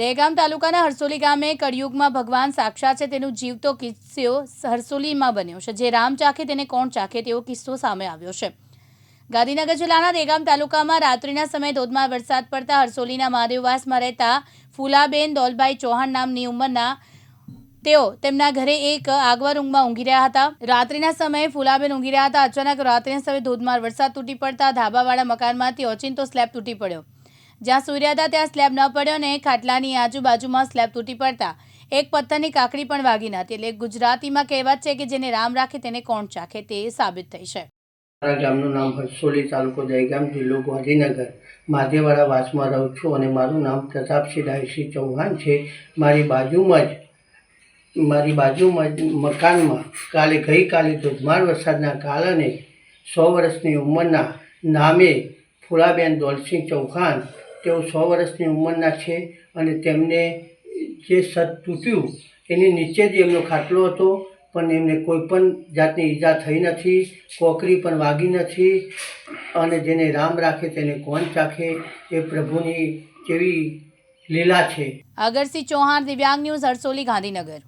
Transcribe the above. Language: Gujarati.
દહેગામ તાલુકાના હરસોલી ગામે કળિયુગમાં ભગવાન સાક્ષાત છે, તેનું જીવતો કિસ્સો હરસોલીમાં બન્યો છે, જે રામ ચાખે તેને કોણ ચાખે તેવો કિસ્સો સામે આવ્યો છે. ગાંધીનગર જિલ્લાના દેગામ તાલુકામાં રાત્રિના સમયે ધોધમાર વરસાદ પડતા હરસોલીના મહાદેવવાસમાં રહેતા ફૂલાબેન દોલભાઈ ચૌહાણ નામની ઉંમરના તેઓ તેમના ઘરે એક આગવા રૂમમાં ઊંઘી રહ્યા હતા. રાત્રિના સમયે ફૂલાબેન ઊંઘી રહ્યા હતા. અચાનક રાત્રિના સમયે ધોધમાર વરસાદ તૂટી પડતા ધાબાવાળા મકાનમાંથી ઓચિંતો સ્લેબ તૂટી પડ્યો. જ્યાં સૂર્ય હતા ત્યાં સ્લેબ ન પડ્યો ને ખાટલાની આજુબાજુમાં સ્લેબ તૂટી પડતા એક પથ્થરની કાકડી પણ વાગી નથી એટલે ગુજરાતીમાં કહેવત છે કે જેને રામ રાખે તેને કોણ ચાખે તે સાબિત થઈ છે. મારા ગામનું નામ હરસોલી તાલુકો દહેગામ જિલ્લો ગાંધીનગર. માધેવાડા વાસમાં રહું છું અને મારું નામ પ્રતાપસિંહ ડાયસિંહ ચૌહાણ છે. મારી બાજુમાં જ, મારી બાજુમાં જ મકાનમાં કાલે ગઈકાલે ધોધમાર વરસાદના કારણે સો વર્ષની ઉંમરના નામે ફુલાબેન દોલસિંહ ચૌહાણ તેઓ સો વર્ષની ઉંમરના છે અને તેમને જે સત તૂટ્યું એની નીચે જ એમનો ખાટલો હતો, પણ એમને કોઈ પણ જાતની ઈજા થઈ નથી, કોકરી પણ વાગી નથી અને જેને રામ રાખે તેને કોણ ચાખે એ પ્રભુની કેવી લીલા છે. અગરસિંહ ચૌહાણ દિવ્યાંગ ન્યૂઝ, હરસોલી ગાંધીનગર.